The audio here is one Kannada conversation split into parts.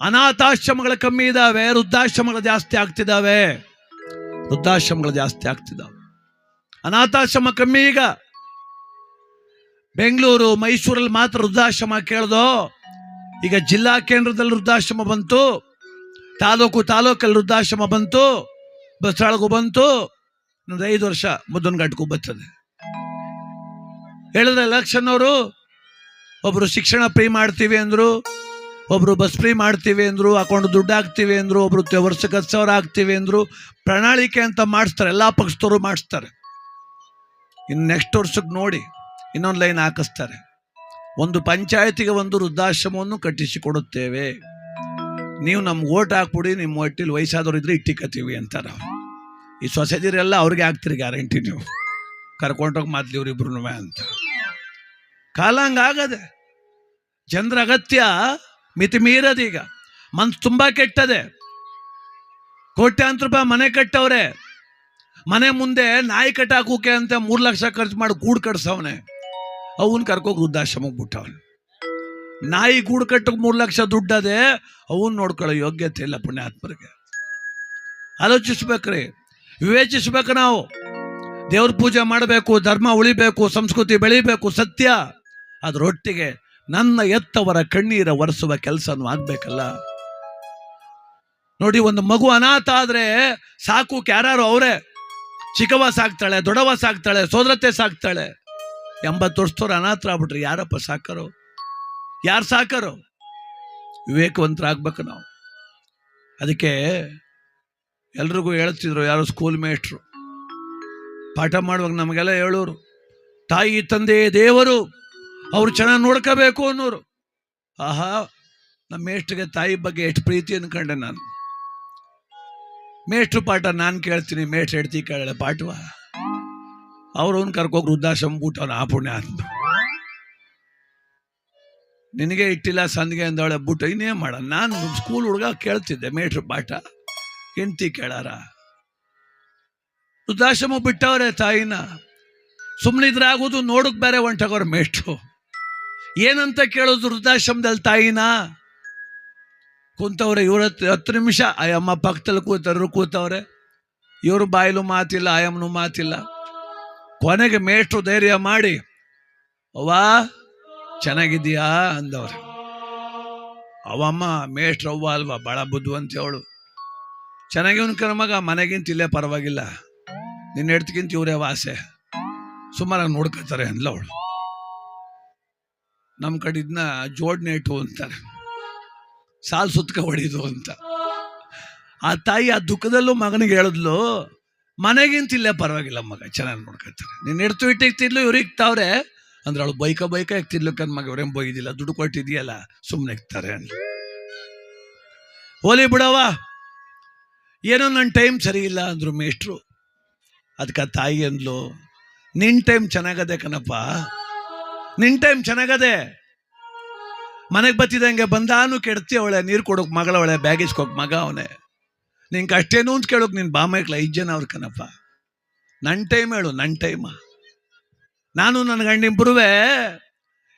ಅನಾಥಾಶ್ರಮಗಳು ಕಮ್ಮಿ ಇದಾವೆ, ವೃದ್ಧಾಶ್ರಮಗಳು ಜಾಸ್ತಿ ಆಗ್ತಿದ್ದಾವೆ ವೃದ್ಧಾಶ್ರಮಗಳು ಜಾಸ್ತಿ ಆಗ್ತಿದ್ದಾವೆ ಅನಾಥಾಶ್ರಮ ಕಮ್ಮಿ ಈಗ. ಬೆಂಗಳೂರು, ಮೈಸೂರಲ್ಲಿ ಮಾತ್ರ ವೃದ್ಧಾಶ್ರಮ ಕೇಳ್ದೋ, ಈಗ ಜಿಲ್ಲಾ ಕೇಂದ್ರದಲ್ಲಿ ವೃದ್ಧಾಶ್ರಮ ಬಂತು, ತಾಲೂಕು ತಾಲೂಕಲ್ಲಿ ವೃದ್ಧಾಶ್ರಮ ಬಂತು ಬಸ್ತಾಳಗೂ ಬಂತು, ಇನ್ನೊಂದು ಐದು ವರ್ಷ ಮುದ್ದನ್ಘಾಟ್ಗೂ ಬರ್ತದೆ. ಹೇಳಿದ್ರೆ ಎಲೆಕ್ಷನ್ ಅವರು ಒಬ್ರು ಶಿಕ್ಷಣ ಪ್ರೀ ಮಾಡ್ತೀವಿ ಅಂದ್ರು ಒಬ್ರು ಬಸ್ ಫ್ರೀ ಮಾಡ್ತೀವಿ ಅಂದ್ರು, ಅಕೌಂಟ್ ದುಡ್ಡು ಹಾಕ್ತೀವಿ ಅಂದ್ರು, ಒಬ್ರು ವರ್ಷಕ್ಕೆ ಹತ್ತು ಸಾವಿರ ಹಾಕ್ತೀವಿ ಅಂದ್ರು, ಪ್ರಣಾಳಿಕೆ ಅಂತ ಮಾಡಿಸ್ತಾರೆ, ಎಲ್ಲ ಪಕ್ಷದವರು ಮಾಡಿಸ್ತಾರೆ. ಇನ್ನು ನೆಕ್ಸ್ಟ್ ವರ್ಷಕ್ಕೆ ನೋಡಿ, ಇನ್ನೊಂದು ಲೈನ್ ಹಾಕಿಸ್ತಾರೆ. ಒಂದು ಪಂಚಾಯತಿಗೆ ಒಂದು ವೃದ್ಧಾಶ್ರಮವನ್ನು ಕಟ್ಟಿಸಿಕೊಡುತ್ತೇವೆ. ನೀವು ನಮ್ಗೆ ಓಟ್ ಹಾಕ್ಬಿಡಿ, ನಿಮ್ಮ ಒಟ್ಟಿಲಿ ವಯಸ್ಸಾದವ್ರು ಇದ್ರೆ ಇಟ್ಟಿಕತ್ತೀವಿ ಅಂತಾರೆ. ಈ ಸೊಸೈಟಿರೆಲ್ಲ ಅವ್ರಿಗೆ ಹಾಕ್ತೀರಿ ಗ್ಯಾರಂಟಿ ನೀವು. ಕರ್ಕೊಂಡೋಗಿ ಮೊದ್ಲು ಇವ್ರಿಬ್ರು ಅಂತ. ಕಾಲ ಆಗದೆ, ಜನರ ಅಗತ್ಯ ಮಿತಿ ಮೀರದೀಗ ಮನ್ಸು ತುಂಬ ಕೆಟ್ಟದೆ. ಕೋಟ್ಯಾಂತರ ರೂಪಾಯಿ ಮನೆ ಕಟ್ಟವ್ರೆ. ಮನೆ ಮುಂದೆ ನಾಯಿ ಕಟ್ಟಾಕೋಕೆ ಅಂತ ಮೂರು ಲಕ್ಷ ಖರ್ಚು ಮಾಡಿ ಗೂಡು ಕಟ್ಸವನೆ. ಅವನ್ ಕರ್ಕೋಗಿ ವೃದ್ಧಾಶ್ರಮಕ್ಕೆ ಬಿಟ್ಟವನು. ನಾಯಿ ಗೂಡು ಕಟ್ಟಕ್ಕೆ ಮೂರು ಲಕ್ಷ ದುಡ್ಡದೆ, ಅವನ್ ನೋಡ್ಕೊಳ್ಳೋ ಯೋಗ್ಯತೆ ಇಲ್ಲ ಪುಣ್ಯಾತ್ಮರಿಗೆ. ಆಲೋಚಿಸ್ಬೇಕ್ರಿ. ವಿವೇಚಿಸ್ಬೇಕು ನಾವು. ದೇವ್ರ ಪೂಜೆ ಮಾಡಬೇಕು, ಧರ್ಮ ಉಳಿಬೇಕು, ಸಂಸ್ಕೃತಿ ಬೆಳಿಬೇಕು, ಸತ್ಯ. ಅದರೊಟ್ಟಿಗೆ ನನ್ನ ಎತ್ತವರ ಕಣ್ಣೀರ ಒರೆಸುವ ಕೆಲಸನೂ ಆಗ್ಬೇಕಲ್ಲ? ನೋಡಿ, ಒಂದು ಮಗು ಅನಾಥ ಆದ್ರೆ ಸಾಕು ಯಾರು ಅವರೇ? ಚಿಕ್ಕವ ಸಾಕ್ತಾಳೆ ದೊಡವ ಸಾಕ್ತಾಳೆ ಸೋದರತೆ ಸಾಕ್ತಾಳೆ. ಎಂಬತ್ತು ವರ್ಷದವ್ರು ಅನಾಥರಾಗ್ಬಿಟ್ರಿ ಯಾರಪ್ಪ ಸಾಕರು? ಯಾರು ಸಾಕರು? ವಿವೇಕವಂತರಾಗ್ಬೇಕು ನಾವು. ಅದಕ್ಕೆ ಎಲ್ರಿಗೂ ಹೇಳ್ತಿದ್ರು, ಯಾರು ಸ್ಕೂಲ್ ಮೇಷ್ಟ್ರು ಪಾಠ ಮಾಡುವಾಗ ನಮಗೆಲ್ಲ ಹೇಳೋರು, ತಾಯಿ, ತಂದೆ, ದೇವರು ಅವ್ರು ಚೆನ್ನಾಗಿ ನೋಡ್ಕೋಬೇಕು ಅನ್ನೋರು. ಆಹಾ ನಮ್ಮ ಮೇಷ್ಟ್ರಿಗೆ ತಾಯಿ ಬಗ್ಗೆ ಎಷ್ಟು ಪ್ರೀತಿ ಅನ್ಕೊಂಡೆ ನಾನು. ಮೇಷ್ಟ್ರು ಪಾಠ ನಾನು ಕೇಳ್ತೀನಿ, ಮೇಷ್ಟ್ರು ಹೆಡ್ತಿ ಕೇಳಲ್ಲ ಪಾಠವ. ಅವ್ರು ಅವ್ನು ಕರ್ಕೋಗಿ ವೃದ್ಧಾಶ್ರಮ ಬಿಟ್ಟು ಅವ್ನು ಆ ಪುಣ್ಯ ಅಂತ ನಿನಗೆ ಇಟ್ಟಿಲ್ಲ ಸಂದಿಗೆ ಅಂದವಳೆ ಬಿಟ್ಟು, ಇನ್ನೇನು ಮಾಡ? ನಾನು ಸ್ಕೂಲ್ ಹುಡುಗ ಕೇಳ್ತಿದ್ದೆ ಮೇಷ್ಟ್ರು ಪಾಠ. ಹೆಂಡ್ತಿ ಕೇಳಾರ. ವೃದ್ಧಾಶ್ರಮ ಬಿಟ್ಟವ್ರೆ ತಾಯಿನ. ಸುಮ್ಮನಿದ್ರೆ ಆಗೋದು ನೋಡಕ್ ಬೇರೆ ಹೊಂಟಾಗವ್ರ ಮೇಷ್ಟ್ರು. ಏನಂತ ಕೇಳೋದು ವೃದ್ಧಾಶ್ರಮದಲ್ಲಿ ತಾಯಿನ? ಕೂತವ್ರೆ, ಇವ್ರ ಹತ್ತು ನಿಮಿಷ. ಆಯಮ್ಮ ಪಕ್ಕದಲ್ಲಿ ಕೂತವ್ರು ಕೂತವ್ರೆ. ಇವ್ರ ಬಾಯಲು ಮಾತಿಲ್ಲ ಆಯಮ್ಮನು ಮಾತಿಲ್ಲ. ಕೊನೆಗೆ ಮೇಷ್ಟ್ರು ಧೈರ್ಯ ಮಾಡಿ, ಅವ್ವಾ, ಚೆನ್ನಾಗಿದ್ದೀಯಾ ಅಂದವ್ರೆ. ಅವಮ್ಮ, ಮೇಷ್ಟ್ರು ಅವ್ವ ಅಲ್ವಾ? ಭಾಳ ಬುದ್ಧಿವಂತ ಅವಳು. ಚೆನ್ನಾಗಿ ಕರ್ಮಗ ಮಗ, ಮನೆಗಿಂತ ಇಲ್ಲೇ ಪರವಾಗಿಲ್ಲ. ನಿನ್ನ ಹೆಡ್ತಿಗಿಂತ ಇವರೇ ವಾಸೆ. ಸುಮಾರಾಗಿ ನೋಡ್ಕೊತಾರೆ ಅಂದ್ಲ ಅವಳು. ನಮ್ಮ ಕಡೆ ಇದನ್ನ ಜೋಡಣೆ ಇಟ್ಟು ಅಂತಾರೆ. ಸಾಲು ಸುತ್ತಕ ಹೊಡಿದು ಅಂತ. ಆ ತಾಯಿ ಆ ದುಃಖದಲ್ಲೂ ಮಗನಿಗೆ ಹೇಳಿದ್ಲು, ಮನೆಗಿಂತ ಇಲ್ಲೇ ಪರವಾಗಿಲ್ಲ ಮಗ, ಚೆನ್ನಾಗಿ ನೋಡ್ಕೊಳ್ತಾರೆ ನೀನು ಹಿಡ್ತು ಹಿಟ್ಟಿದ್ಲು ಇವ್ರು ಇಕ್ತಾವ್ರೆ. ಅಂದ್ರೆ ಅವಳು ಬೈಕ ಬೈಕ ಇಕ್ತಿದ್ಲು ಕನ್ ಮಗ ಇವ್ರೇನು ಬೈದಿಲ್ಲ, ದುಡ್ಡು ಕೊಟ್ಟಿದ್ಯಲ್ಲ ಸುಮ್ಮನೆ ಇಕ್ತಾರೆ ಅಂತ ಹೋಲಿ ಬಿಡವ ಏನೋ ನನ್ನ ಟೈಮ್ ಸರಿ ಇಲ್ಲ ಅಂದ್ರು ಮೇಷ್ಟ್ರು. ಅದಕ್ಕೆ ತಾಯಿ ಅಂದ್ಲು, ನಿನ್ ಟೈಮ್ ಚೆನ್ನಾಗದೆ ಕಣಪ್ಪ ನಿನ್ ಟೈಮ್ ಚೆನ್ನಾಗದೆ. ಮನೆಗೆ ಬತ್ತಿದಂಗೆ ಬಂದಾನು ಕೆಡ್ತಿ ಅವಳೆ, ನೀರು ಕೊಡೋಕ್ ಬ್ಯಾಗೇಜ್ ಬ್ಯಾಗೇಜ್ಕೋಕ್ ಮಗ ಅವನೇ. ನಿನ್ ಕಷ್ಟೇನು ಅಂತ ಕೇಳೋಕ್ ನಿನ್ ಬಾಮೈಕ್ಲ ಐದು ಜನ ಅವ್ರ ಕನಪ್ಪ. ನನ್ನ ಟೈಮ್ ಹೇಳು ನನ್ನ ಟೈಮ ನಾನು ನನ್ನ ಗಂಡಿಬ್ಬರುವೆ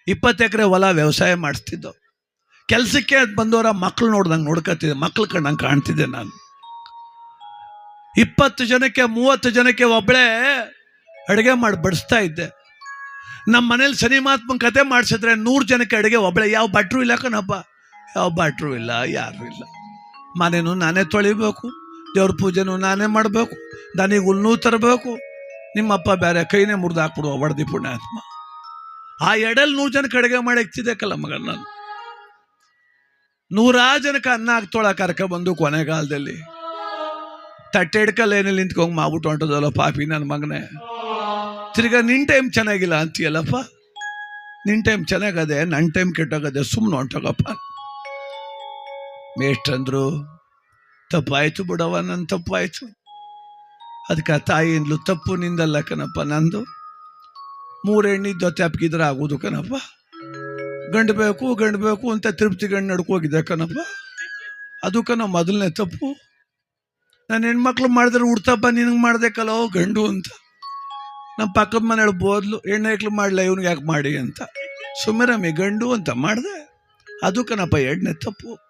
ಇಪ್ಪತ್ತು ಎಕರೆ ಹೊಲ ವ್ಯವಸಾಯ ಮಾಡಿಸ್ತಿದ್ದು. ಕೆಲಸಕ್ಕೆ ಬಂದವರ ಮಕ್ಳು ನೋಡ್ದಂಗೆ ನೋಡ್ಕೊತಿದ್ದೆ ಮಕ್ಳು ಕಂಡಂಗೆ ಕಾಣ್ತಿದ್ದೆ ನಾನು. ಇಪ್ಪತ್ತು ಜನಕ್ಕೆ ಮೂವತ್ತು ಜನಕ್ಕೆ ಒಬ್ಬಳೇ ಅಡುಗೆ ಮಾಡಿ ಬಡಿಸ್ತಾ ಇದ್ದೆ. ನಮ್ಮ ಮನೇಲಿ ಸಿನಿಮಾತ್ಮಕ ಕತೆ ಮಾಡಿಸಿದ್ರೆ ನೂರು ಜನಕ್ಕೆ ಅಡುಗೆ ಒಬ್ಬಳೆ ಯಾವ ಭಟ್ರು ಇಲ್ಲ ಕಣಪ್ಪ? ಯಾವ ಭಟ್ರು ಇಲ್ಲ, ಯಾರು ಇಲ್ಲ. ಮನೇನು ನಾನೇ ತೊಳಿಬೇಕು, ದೇವ್ರ ಪೂಜೆನೂ ನಾನೇ ಮಾಡಬೇಕು ದನಿಗೆ ಉಲ್ನೂ ತರಬೇಕು. ನಿಮ್ಮಪ್ಪ ಬೇರೆ ಕೈನೇ ಮುರಿದು ಹಾಕ್ಬಿಡುವ ಒಡದಿ ಪುಣ್ಯಾತ್ಮ. ಆ ಎಡಲ್ ನೂರು ಜನಕ್ಕೆ ಅಡುಗೆ ಮಾಡಿ ಇಕ್ತಿದ್ದೆ ಕಲ್ಲ ಮಗ ನಾನು. ನೂರಾರು ಜನಕ್ಕೆ ಅನ್ನ ಹಾಕ್ತೋಳ ಕರ್ಕ ಬಂದು ಕೊನೆಗಾಲದಲ್ಲಿ. ತಟ್ಟೆ ಹಿಡ್ಕಲ್ಲ ಏನಿಲ್ಲ ನಿಂತ್ಕೊಂಡು ಮಾಡ್ಬಿಟ್ಟು ಹೊಂಟದಲ್ಲ ಪಾಪಿ ನನ್ನ ಮಗನೇ. ತಿರ್ಗಾ ನಿನ್ ಟೈಮ್ ಚೆನ್ನಾಗಿಲ್ಲ ಅಂತೀಯಲ್ಲಪ್ಪ? ನಿನ್ ಟೈಮ್ ಚೆನ್ನಾಗದೆ ನನ್ನ ಟೈಮ್ ಕೆಟ್ಟೋಗದೆ ಸುಮ್ಮನೆ ಹೊಂಟೋಗಪ್ಪ. ಮೇಷ್ಟ್ರಂದ್ರು, ತಪ್ಪಾಯ್ತು ಬಿಡವ ನನ್ನ ತಪ್ಪಾಯ್ತು. ಅದಕ್ಕೆ ಆ ತಾಯಿಂದ್ಲು ತಪ್ಪು ನಿಂದಲ್ಲ ಕಣಪ್ಪ ನಂದು. ಮೂರೆಣ್ಣಿದ್ದೊತೆ ಅಪ್ಕಿದ್ರೆ ಆಗೋದು ಕಣಪ್ಪ. ಗಂಡು ಬೇಕು ಗಂಡು ಬೇಕು ಅಂತ ತಿರುಪ್ತಿ ಗಂಡು ನಡ್ಕೋಗಿದ್ದೆ ಕಣಪ್ಪ. ಅದು ಕಣ ಮೊದಲನೇ ತಪ್ಪು. ನಾನು ಹೆಣ್ಮಕ್ಳು ಮಾಡಿದ್ರೆ ಹುಡ್ತಪ್ಪ ನಿನಗೆ ಮಾಡ್ದೆ ಕಲೋ ಗಂಡು ಅಂತ. ನಮ್ಮ ಪಕ್ಕದ ಮನೆಯಳು ಬೋದ್ಲು ಹೆಣ್ಣು ಹೆಕ್ಳು ಮಾಡಲ, ಇವ್ನಿಗೆ ಯಾಕೆ ಮಾಡಿ ಅಂತ. ಸುಮ್ಮನೆ ಗಂಡು ಅಂತ ಮಾಡಿದೆ. ಅದು ಕಣಪ್ಪ ಎರಡನೇ ತಪ್ಪು.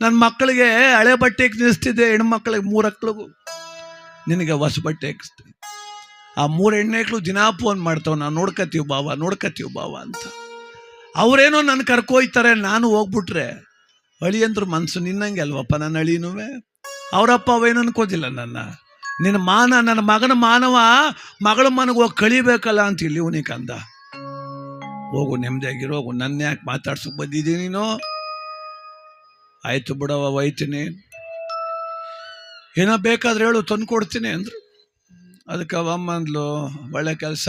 ನನ್ನ ಮಕ್ಕಳಿಗೆ ಹಳೆ ಬಟ್ಟೆ ನಿಲ್ಲಿಸ್ತಿದ್ದೆ ಹೆಣ್ಮಕ್ಳಿಗೆ ಮೂರು ಅಕ್ಳಿಗೂ ನಿನಗೆ ಹೊಸ ಬಟ್ಟೆ ಹಾಕಿಸ್ತೀನಿ. ಆ ಮೂರು ಹೆಣ್ಣೆಕ್ಳು ದಿನಾ ಫೋನ್ ಮಾಡ್ತಾವ ನಾವು ನೋಡ್ಕತೀವಿ ಬಾವ ನೋಡ್ಕತೀವಿ ಬಾವ ಅಂತ. ಅವರೇನೋ ನನ್ನ ಕರ್ಕೊಯ್ತಾರೆ ನಾನು ಹೋಗ್ಬಿಟ್ರೆ. ಅಳಿಯಂದ್ರ ಮನಸ್ಸು ನಿನ್ನಂಗೆ ಅಲ್ವಪ್ಪ, ನನ್ನ ಅಳಿನೂ ಅವರಪ್ಪ ಅವೇನು ಅನ್ಕೋದಿಲ್ಲ ನನ್ನ. ನಿನ್ನ ಮಾನ, ನನ್ನ ಮಗನ ಮಾನವ, ಮಗಳ ಮನಗೆ ಹೋಗಿ ಕಳಿಬೇಕಲ್ಲ ಅಂತ ಇಲ್ಲಿ ಇವನಿಗೆ ಅಂದ ಹೋಗು ನೆಮ್ಮದಿಯಾಗಿರೋ ಹೋಗು. ನನ್ನ ಯಾಕೆ ಮಾತಾಡ್ಸಕ್ ಬಂದಿದ್ದೀನಿ ನೀನು? ಆಯ್ತು ಬಿಡವ ಒಯ್ತೀನಿ ಏನೋ ಬೇಕಾದ್ರೆ ಹೇಳು, ತಂದು ಕೊಡ್ತೀನಿ ಅಂದ್ರು. ಅದಕ್ಕೆ ಅವಮ್ಮ ಅಂದ್ಲು, ಒಳ್ಳೆ ಕೆಲಸ.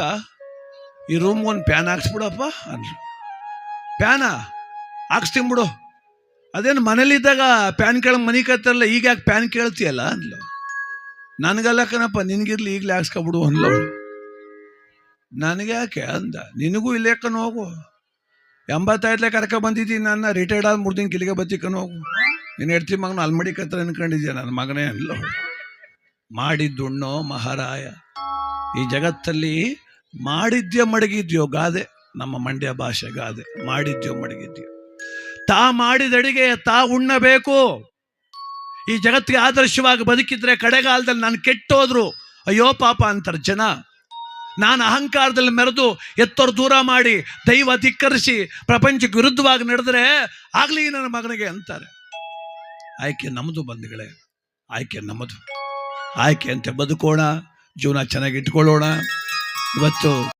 ಈ ರೂಮ್ ಒಂದು ಪ್ಯಾನ್ ಹಾಕ್ಸ್ಬಿಡಪ್ಪ ಅಂದ್ರು. ಪ್ಯಾನ ಹಾಕ್ಸ್ತೀನಿ ಬಿಡು. ಅದೇನು ಮನೇಲಿದ್ದಾಗ ಪ್ಯಾನ್ ಕೇಳ ಮನೆ ಕತ್ತಲ್ಲ ಈಗ ಯಾಕೆ ಪ್ಯಾನ್ ಕೇಳ್ತೀಯಲ್ಲ ಅಂದ್ಲು. ನನಗಲ್ಲ ಕಣಪ್ಪ, ನಿನಗಿರ್ಲಿ ಈಗಲೇ ಹಾಕ್ಸ್ಕೊಬಿಡು ಅಂದ್ಲು ಅವ್ಳು. ನನಗೆ ಯಾಕೆ ಅಂದ? ನಿನಗೂ ಇಲ್ಲೇ ಕಣ ಹೋಗು. ಎಂಬತ್ತೈದಲೇ ಕರ್ಕ ಬಂದಿದ್ದೀನಿ ನನ್ನ. ರಿಟೈರ್ಡ್ ಆದ ಮೂರು ದಿನ ಕಿಲಿಗೆ ಕಣ ಹೋಗು. ನೀನು ಹೆಡ್ತಿ ಮಗನ ಅಲ್ಮಡಿ ಕತ್ರ ಅನ್ಕೊಂಡಿದ್ಯ ನನ್ನ ಮಗನೇ ಅಲ್ಲ ಮಾಡಿದ್ದುಣ್ಣೋ ಮಹಾರಾಯ. ಈ ಜಗತ್ತಲ್ಲಿ ಮಾಡಿದ್ಯ ಮಡಗಿದ್ಯೋ ಗಾದೆ. ನಮ್ಮ ಮಂಡ್ಯ ಭಾಷೆ ಗಾದೆ. ಮಾಡಿದ್ಯೋ ಮಡಗಿದ್ಯೋ. ತಾ ಮಾಡಿದ ಅಡಿಗೆ ತಾ ಉಣ್ಣಬೇಕು. ಈ ಜಗತ್ತಿಗೆ ಆದರ್ಶವಾಗಿ ಬದುಕಿದ್ರೆ ಕಡೆಗಾಲದಲ್ಲಿ ನಾನು ಕೆಟ್ಟೋದ್ರು. ಅಯ್ಯೋ ಪಾಪ ಅಂತಾರೆ ಜನ. ನಾನು ಅಹಂಕಾರದಲ್ಲಿ ಮೆರೆದು ಎತ್ತೋರು ದೂರ ಮಾಡಿ ದೈವ ಧಿಕ್ಕರಿಸಿ ಪ್ರಪಂಚಕ್ಕೆ ವಿರುದ್ಧವಾಗಿ ನಡೆದ್ರೆ ಆಗಲಿ ನನ್ನ ಮಗನಿಗೆ ಅಂತಾರೆ. ಆಯ್ಕೆ ನಮ್ಮದು ಬಂಧುಗಳೇ, ಆಯ್ಕೆ ನಮ್ಮದು ಆಯ್ಕೆ ಅಂತ ಬದುಕೋಣ, ಜೀವನ ಚೆನ್ನಾಗಿ ಇಟ್ಕೊಳ್ಳೋಣ. ಇವತ್ತು